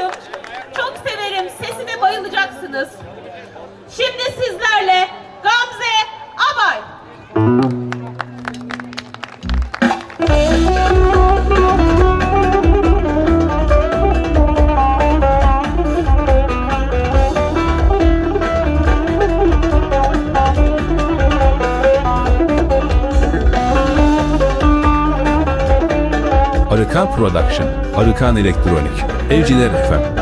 arkadaşım. Çok severim. Sesine bayılacaksınız. Şimdi sizlerle Gamze Abay. Arıkan Production, Arıkan Elektronik, Evciler FM.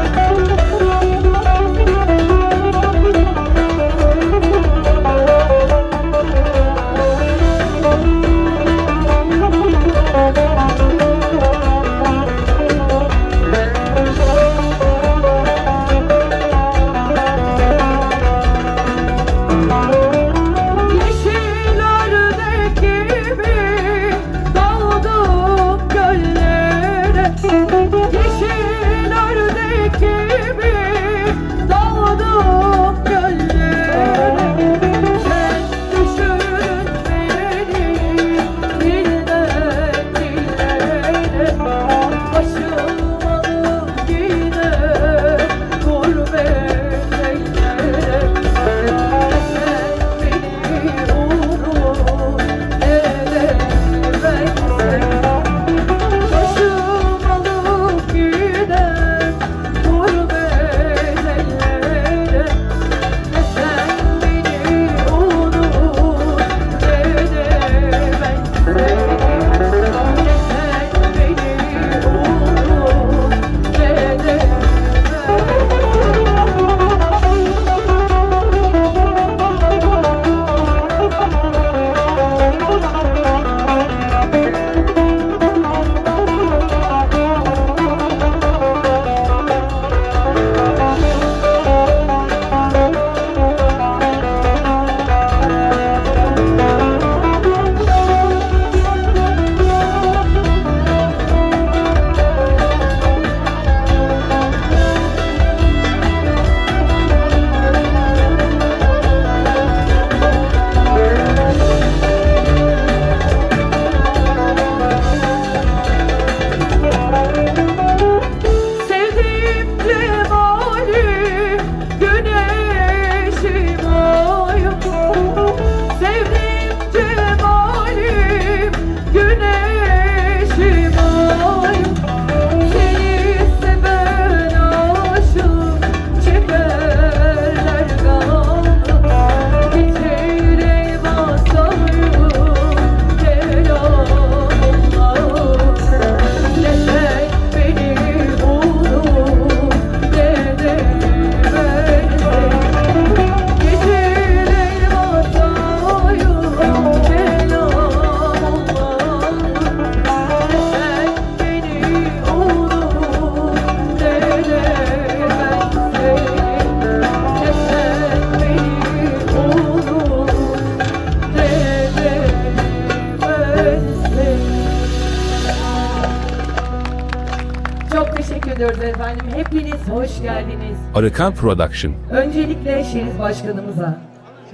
Efendim. Hepiniz hoş geldiniz. Arıkan Production, Öncelikle şehir başkanımıza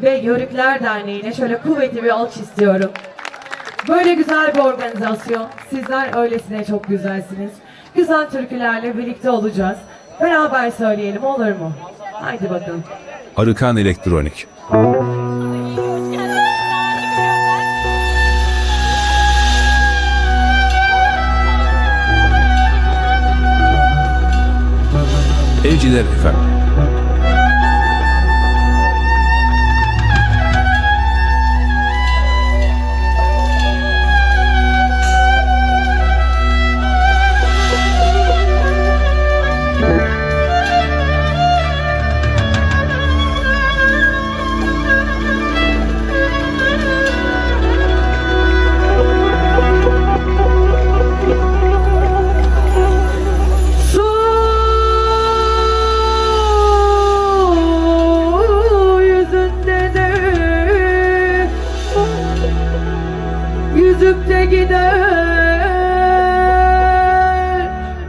ve Yörükler Derneği'ne şöyle kuvvetli bir alkış istiyorum. Böyle güzel bir organizasyon. Sizler öylesine çok güzelsiniz. Güzel türkülerle birlikte olacağız. Beraber söyleyelim olur mu? Haydi bakalım. Arıkan Elektronik. Evciler FM.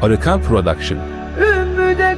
Arıkan Production, Ümmü de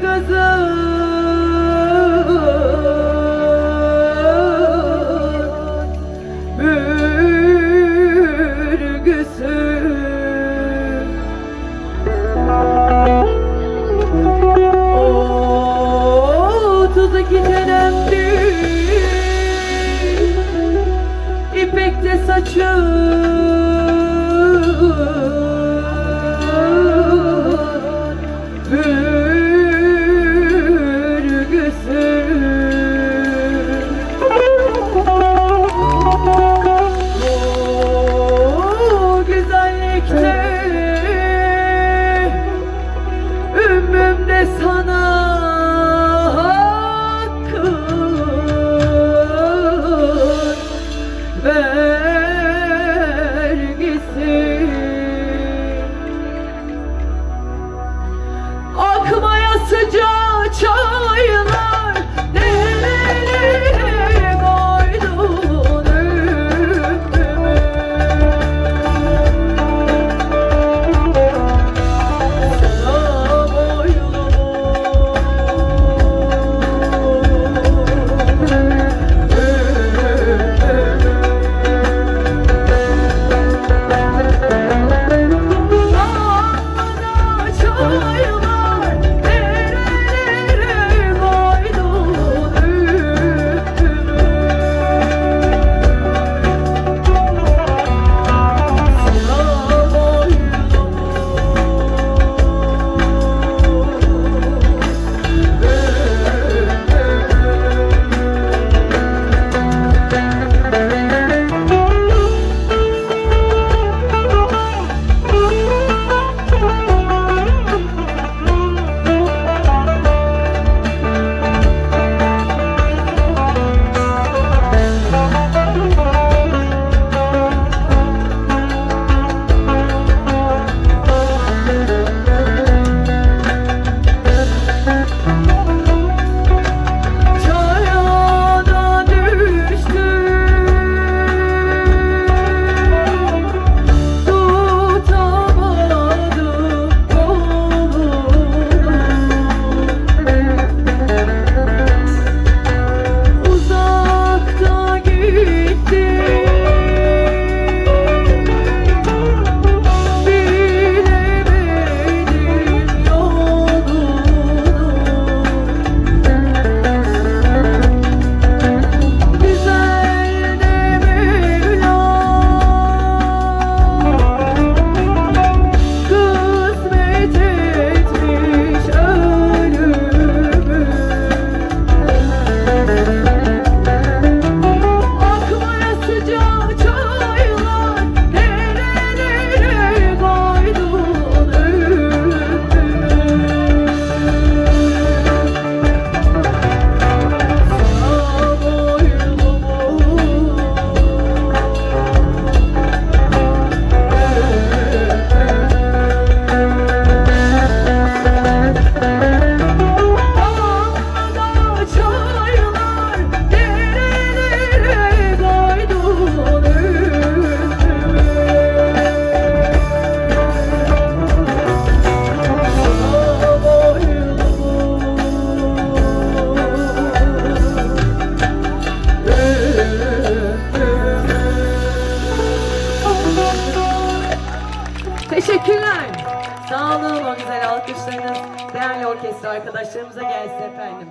alkışlarınız değerli orkestra arkadaşlarımıza gelsin efendim.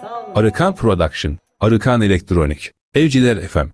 Sağ olun. Arıkan Production, Arıkan Elektronik, Evciler FM.